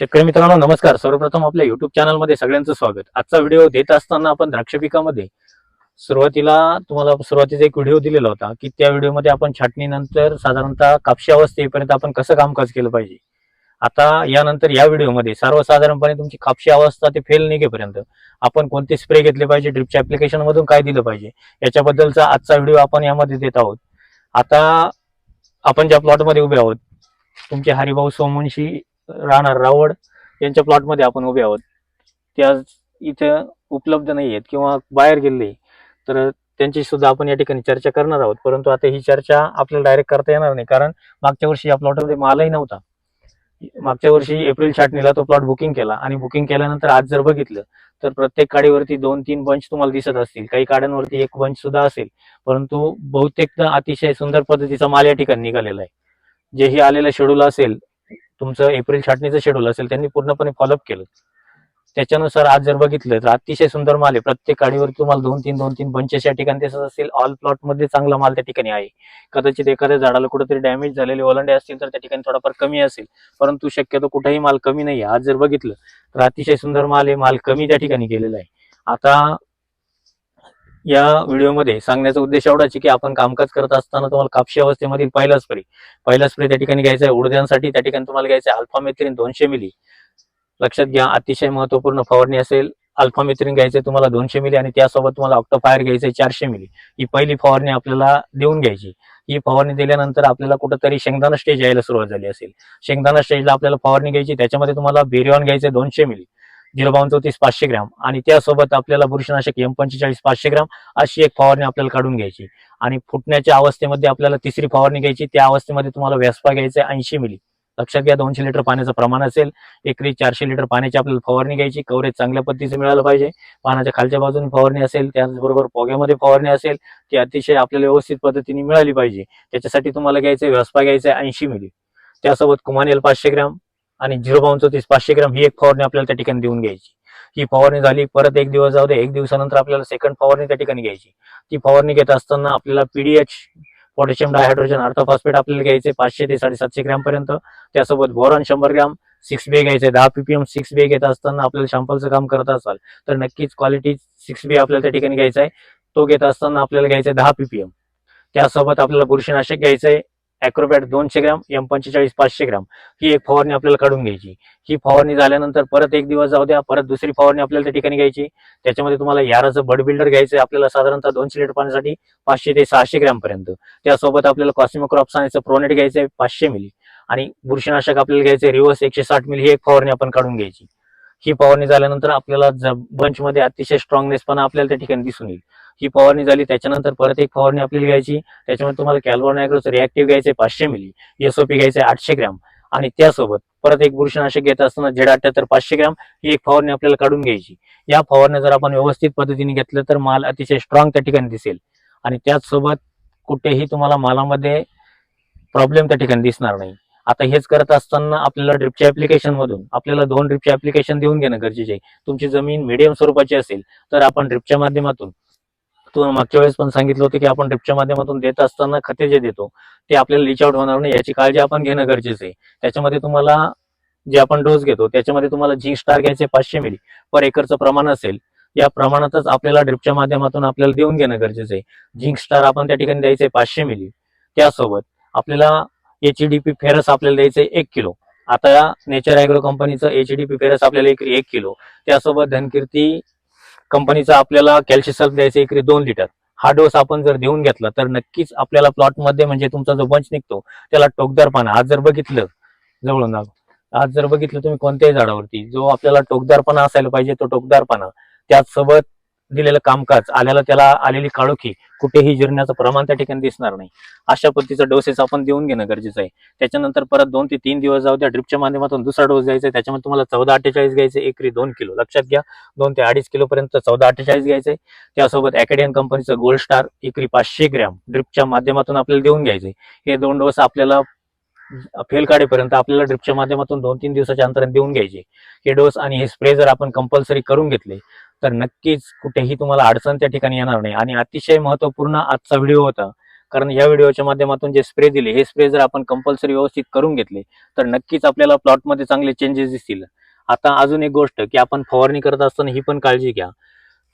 शेतकरी मित्रांनो नमस्कार. सर्वप्रथम आपल्या युट्यूब चॅनलमध्ये सगळ्यांचं स्वागत. आजचा व्हिडिओ देत असताना आपण द्राक्ष पिकामध्ये सुरुवातीला तुम्हाला सुरुवातीचा एक व्हिडिओ दिलेला होता की त्या व्हिडिओमध्ये आपण छाटणीनंतर साधारणतः कापशी अवस्थेपर्यंत आपण कसं कामकाज केलं पाहिजे? आता यानंतर या व्हिडिओमध्ये सर्वसाधारणपणे तुमची कापशी अवस्था ते फेल निघेपर्यंत आपण कोणते स्प्रे घेतले पाहिजे ड्रिपच्या ऍप्लिकेशन मधून काय दिलं पाहिजे याच्याबद्दलचा आजचा व्हिडिओ आपण यामध्ये देत आहोत. आता आपण ज्या प्लॉटमध्ये उभे आहोत तुमचे हरिभाऊ सोमवंशी राहणार रावड यांच्या प्लॉटमध्ये आपण उभे आहोत. त्या इथे उपलब्ध नाही आहेत किंवा बाहेर गेले तर त्यांची सुद्धा आपण या ठिकाणी चर्चा करणार आहोत. परंतु आता ही चर्चा आपल्याला डायरेक्ट करता येणार नाही. कारण मागच्या वर्षी या प्लॉटमध्ये मालही नव्हता. मागच्या वर्षी एप्रिल छाटणीला तो प्लॉट बुकिंग केला आणि बुकिंग केल्यानंतर आज जर बघितलं तर प्रत्येक काडीवरती दोन तीन बंच तुम्हाला दिसत असतील. काही काड्यांवरती एक बंच सुद्धा असेल. परंतु बहुतेक अतिशय सुंदर पद्धतीचा माल या ठिकाणी निघालेला आहे. जेही आलेलं शेड्यूल असेल तुमचं एप्रिल छाटणीचं शेड्यूल असेल त्यांनी पूर्णपणे फॉलोअप केलं. त्याच्यानुसार आज जर बघितलं तर अतिशय सुंदर माल आहे. प्रत्येक काडीवर तुम्हाला दोन तीन दोन तीन पंचेस या ठिकाणी तसंच असेल. ऑल प्लॉटमध्ये चांगला माल त्या ठिकाणी आहे. कदाचित एखाद्या झाडाला कुठेतरी डॅमेज झालेले ओलांडे असतील तर त्या ठिकाणी थोडाफार कमी असेल. परंतु शक्यतो कुठेही माल कमी नाही आज जर बघितलं तर अतिशय सुंदर माल आहे. माल कमी त्या ठिकाणी गेलेला आहे. आता या व्हिडिओमध्ये सांगण्याचा उद्देश एवढाच की आपण कामकाज करत असताना तुम्हाला कापशी अवस्थेमधील पहिला स्प्रे पहिला स्प्रे त्या ठिकाणी घ्यायचा आहे. उडद्यांसाठी त्या ठिकाणी तुम्हाला घ्यायचं आहे अल्फामेथ्रिन दोनशे मिली लक्षात घ्या अतिशय महत्त्वपूर्ण फवारणी असेल अल्फा मेथ्रिन घ्यायचे तुम्हाला दोनशे मिली आणि त्यासोबत तुम्हाला ऑक्टोफायर घ्यायचे चारशे मिली ही पहिली फवारणी आपल्याला देऊन घ्यायची. ही फवारणी दिल्यानंतर आपल्याला कुठंतरी शेंगदाणा स्टेज यायला सुरुवात झाली असेल. शेंगदाणा स्टेजला आपल्याला फवारणी घ्यायची त्याच्यामध्ये तुम्हाला बेरिऑन घ्यायचे दोनशे मिली झिरो बावन चौतीस पाचशे ग्रॅम. आणि त्यासोबत आपल्याला बुरशीनाशक एम पंचेचाळीस पाचशे ग्रॅम अशी एक फवारणी आपल्याला काढून घ्यायची. आणि फुटण्याच्या अवस्थेमध्ये आपल्याला तिसरी फवारणी घ्यायची. त्या अवस्थेमध्ये तुम्हाला व्यासपा घ्यायचं ऐंशी मिली. लक्षात घ्या दोनशे लिटर पाण्याचं प्रमाण असेल एकरी चारशे लिटर पाण्याची आपल्याला फवारणी घ्यायची. कव्हरेज चांगल्या पद्धतीचं मिळालं पाहिजे. पानाच्या खालच्या बाजूने फवारणी असेल त्याचबरोबर पोग्यामध्ये फवारणी असेल ती अतिशय आपल्याला व्यवस्थित पद्धतीने मिळाली पाहिजे. त्याच्यासाठी तुम्हाला घ्यायचं व्यासपा घ्यायचं ऐंशी मिली. त्यासोबत कुमानेल पाचशे ग्रॅम. आणि झिरो बावन चौतीस पाचशे ग्रॅम ही एक फवारणी आपल्याला त्या ठिकाणी देऊन घ्यायची. ही फवारणी झाली परत एक दिवस जाऊ दे एक दिवसानंतर आपल्याला सेकंड फवारणी त्या ठिकाणी घ्यायची. ती फवारणी घेत असताना आपल्याला पीडीएच पोटॅशियम डायहायड्रोजन अर्थफॉस्फेट आपल्याला घ्यायचे पाचशे ते साडेसातशे ग्रॅम पर्यंत. त्यासोबत बोरॉन शंभर ग्रॅम सिक्स बे घ्यायचे दहा पीपीएम सिक्स बे घेत असताना आपल्याला शॅम्पलचं काम करत असाल तर नक्कीच क्वालिटी सिक्स बे आपल्याला त्या ठिकाणी घ्यायचा आहे. तो घेत असताना आपल्याला घ्यायचा आहे दहा पीपीएम त्यासोबत आपल्याला बुरशीनाशक घ्यायचं आहे. अॅक्रोबॅट दोनशे ग्रॅम एम पंचेचाळीस पाचशे ग्रॅम. ही एक फवारणी आपल्याला काढून घ्यायची. ही फवारणी झाल्यानंतर परत एक दिवस जाऊ द्या परत दुसरी फवारणी आपल्याला त्या ठिकाणी घ्यायची. त्याच्यामध्ये तुम्हाला याराचं बड बिल्डर घ्यायचं आपल्याला साधारणतः दोनशे लिटर पाण्यासाठी पाचशे ते सहाशे ग्रॅमपर्यंत त्यासोबत आपल्याला कॉस्मिक्रॉप सांगायचं प्रोनेट घ्यायचं आहे पाचशे मिली. आणि बुरशीनाशक आपल्याला घ्यायचं रिवर्स रिव्हर्स एकशे साठ मिली. ही एक फवारणी आपण काढून घ्यायची. ही फवारणी झाल्यानंतर आपल्याला बंच मध्ये अतिशय स्ट्रॉंगनेस पण आपल्याला त्या ठिकाणी दिसून येईल. ही फवारणी झाली त्याच्यानंतर परत एक फवारणी आपल्याला घ्यायची. त्याच्यामध्ये तुम्हाला कॅल्बोनायग्रोचं रिॲक्टिव्ह घ्यायचे पाचशे मिली एसओपी घ्यायचे आठशे ग्रॅम आणि त्यासोबत परत एक बुरशीनाशक घेत असताना झेड अठ्याहत्तर पाचशे ग्रॅम ही एक फवारणी आपल्याला काढून घ्यायची. या फवारण्या जर आपण व्यवस्थित पद्धतीने घेतलं तर माल अतिशय स्ट्रॉंग त्या ठिकाणी दिसेल. आणि त्याचसोबत कुठेही तुम्हाला मालामध्ये प्रॉब्लेम त्या ठिकाणी दिसणार नाही. आता हेच करत असताना आपल्याला ड्रिपच्या ऍप्लिकेशन मधून आपल्याला दोन ड्रिपचे ऍप्लिकेशन देऊन घेणं गरजेचे आहे. तुमची जमीन मिडियम स्वरूपाची असेल तर आपण ड्रिपच्या माध्यमातून तुम्हाला मागच्या वेळेस पण सांगितलं होतं की आपण ड्रिपच्या माध्यमातून देत असताना खते जे देतो ते आपल्याला रिच आउट होणार नाही. याची काळजी आपण घेणं गरजेचं आहे. त्याच्यामध्ये तुम्हाला जे आपण डोस घेतो त्याच्यामध्ये तुम्हाला जी स्टार घ्यायचे पाचशे मिली पर एकरचं प्रमाण असेल. या प्रमाणातच आपल्याला ड्रिपच्या माध्यमातून आपल्याला देऊन घेणं गरजेचं आहे. जिंक स्टार आपण त्या ठिकाणी द्यायचे पाचशे मिली त्यासोबत आपल्याला एचडीपी फेरस आपल्याला द्यायचे एक किलो. आता नेचर अॅग्रो कंपनीचं एचडीपी फेरस आपल्याला एक किलो. त्यासोबत धनकीर्ती कंपनीचा आपल्याला कॅल्शियम द्यायचं एकरी दोन लिटर हा डोस आपण जर देऊन घेतला तर नक्कीच आपल्याला प्लॉटमध्ये म्हणजे तुमचा जो बंच निघतो त्याला टोकदारपणा. आज जर बघितलं जवळून आज जर बघितलं तुम्ही कोणत्याही झाडावरती जो आपल्याला टोकदारपणा असायला पाहिजे तो टोकदारपणा. त्याचसोबत दिलेलं कामकाज आल्याला त्याला आलेली काळोखी कुठेही जिरण्याचं प्रमाण त्या ठिकाणी दिसणार नाही. अशा पद्धतीचा डोसेस आपण देऊन घेणं गरजेचं आहे. त्याच्यानंतर परत दोन ते तीन दिवस जाऊ द्या ड्रिपच्या माध्यमातून दुसरा डोस द्यायचा आहे. त्याच्यामध्ये तुम्हाला चौदा अठ्ठेचाळीस घ्यायचे एकरी दोन किलो. लक्षात घ्या दोन ते अडीच किलोपर्यंत चौदा अठ्ठेचाळीस घ्यायचे त्यासोबत अकॅडियन कंपनीचं गोल्ड स्टार एकरी पाचशे ग्रॅम ड्रिपच्या माध्यमातून आपल्याला देऊन घ्यायचे हे दोन डोस आपल्याला फेल काढेपर्यंत आपल्याला ड्रिपच्या माध्यमातून दोन तीन दिवसाच्या अंतराने देऊन घ्यायचे हे डोस आणि हे स्प्रे जर आपण कंपल्सरी करून घेतले तर नक्कीच कुठेही तुम्हाला अडचण त्या ठिकाणी येणार नाही. आणि अतिशय महत्त्वपूर्ण आजचा व्हिडिओ होता. कारण या व्हिडिओच्या माध्यमातून जे स्प्रे दिले हे स्प्रे जर आपण कंपल्सरी व्यवस्थित करून घेतले तर नक्कीच आपल्याला प्लॉटमध्ये चांगले चेंजेस दिसतील. आता अजून एक गोष्ट की आपण फवारणी करत असताना ही पण काळजी घ्या.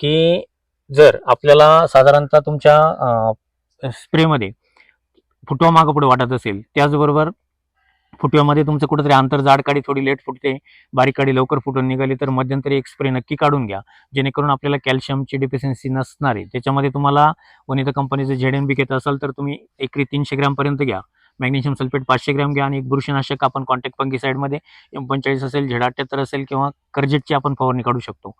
की जर आपल्याला साधारणतः तुमच्या स्प्रेमध्ये फुटवा मागं पुढे वाटत असेल त्याचबरोबर फुटव्यामध्ये तुमचं कुठेतरी अंतर जाड काडी थोडी लेट फुटते बारीक काडी लवकर फुटून निघाली तर मध्यंतरी एक स्प्रे नक्की काढून घ्या जेणेकरून आपल्याला कॅल्शियमची डिफिशियन्सी नसणार आहे. त्याच्यामध्ये तुम्हाला वनिता कंपनीचं झेड एन बी घेत असाल तर तुम्ही एकरी तीनशे ग्रॅमपर्यंत घ्या. मॅग्नेशियम सल्फेट पाचशे ग्रॅम घ्या आणि एक बुरशीनाशक आपण कॉन्टॅक्ट पंगीसाईडमध्ये एम पंचेचाळीस असेल झेड अठ्ठ्याहत्तर असेल किंवा कर्जेटची आपण फवारणी काढू शकतो.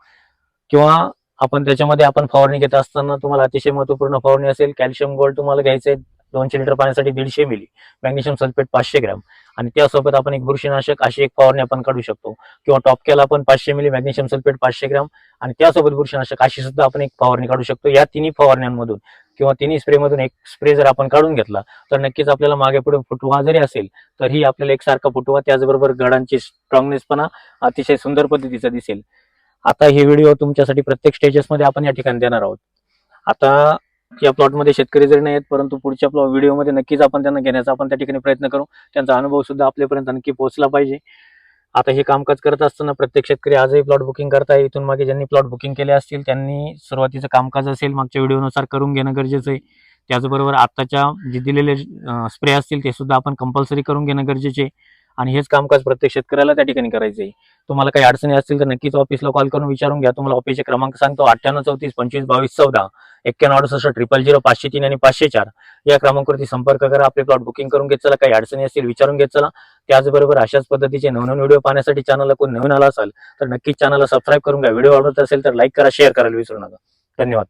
किंवा आपण त्याच्यामध्ये आपण फवारणी घेत असताना तुम्हाला अतिशय महत्त्वपूर्ण फवारणी असेल कॅल्शियम गोल्ड तुम्हाला घ्यायचं आहे दोनशे लिटर पाण्यासाठी दीडशे मिली मॅग्नेशियम सल्फेट पाचशे ग्रॅम. आणि त्यासोबत आपण एक बुरशीनाशक अशी एक फवारणी आपण काढू शकतो. किंवा टॉपकेला आपण पाचशे मिली मॅग्नेशियम सल्फेट पाचशे ग्रॅम. आणि त्यासोबत बुरशीनाशक अशी सुद्धा आपण एक फवारणी काढू शकतो. या तिन्ही फवारण्यांमधून किंवा तिन्ही स्प्रेमधून एक स्प्रे जर आपण काढून घेतला तर नक्कीच आपल्याला मागे पुढे फुटवा जरी असेल तरीही आपल्याला एकसारखा फुटवा त्याचबरोबर गडांची स्ट्रॉंगनेसपणा अतिशय सुंदर पद्धतीचा दिसेल. आता हे व्हिडिओ तुमच्यासाठी प्रत्येक स्टेजेसमध्ये आपण या ठिकाणी देणार आहोत. आता या प्लॉटमध्ये शेतकरी जरी नाही आहेत परंतु पुढच्या प्लॉट व्हिडिओमध्ये नक्कीच आपण त्यांना घेण्याचा आपण त्या ठिकाणी प्रयत्न करू. त्यांचा अनुभव सुद्धा आपल्यापर्यंत नक्की पोहोचला पाहिजे. आता हे कामकाज करत असताना प्रत्येक शेतकरी आजही प्लॉट बुकिंग करताय. इथून मागे ज्यांनी प्लॉट बुकिंग केले असतील त्यांनी सुरुवातीचं कामकाज असेल मागच्या व्हिडिओनुसार करून घेणं गरजेचं आहे. त्याचबरोबर आत्ताच्या जे दिलेले स्प्रे असतील ते सुद्धा आपण कंपल्सरी करून घेणं गरजेचे आहे. आणि हेच कामकाज प्रत्येक शेतकऱ्याला त्या ठिकाणी करायचं आहे. तुम्हाला काही अडचणी असतील तर नक्कीच ऑफिसला कॉल करून विचारून घ्या. तुम्हाला ऑफिसचे क्रमांक सांगतो. अठ्ठ्याण्णव चौतीस पंचवीस बावीस चौदा एक्क्याण्णव अडुसष्ट ट्रिपल झिरो पाचशे तीन आणि पाचशे चार या क्रमांकावरती संपर्क करा. आपले प्लॉट बुकिंग करून घेत चला. काही अडचणी असतील विचारून घेत चला. त्याचबरोबर अशाच पद्धतीचे नवनवीन व्हिडिओ पाहण्यासाठी चॅनलला कोण नवीन आला असाल तर नक्कीच चॅनलला सबस्क्राईब करून घ्या. व्हिडिओ आवडत असेल तर लाईक करा शेअर करायला विसरू नका. धन्यवाद.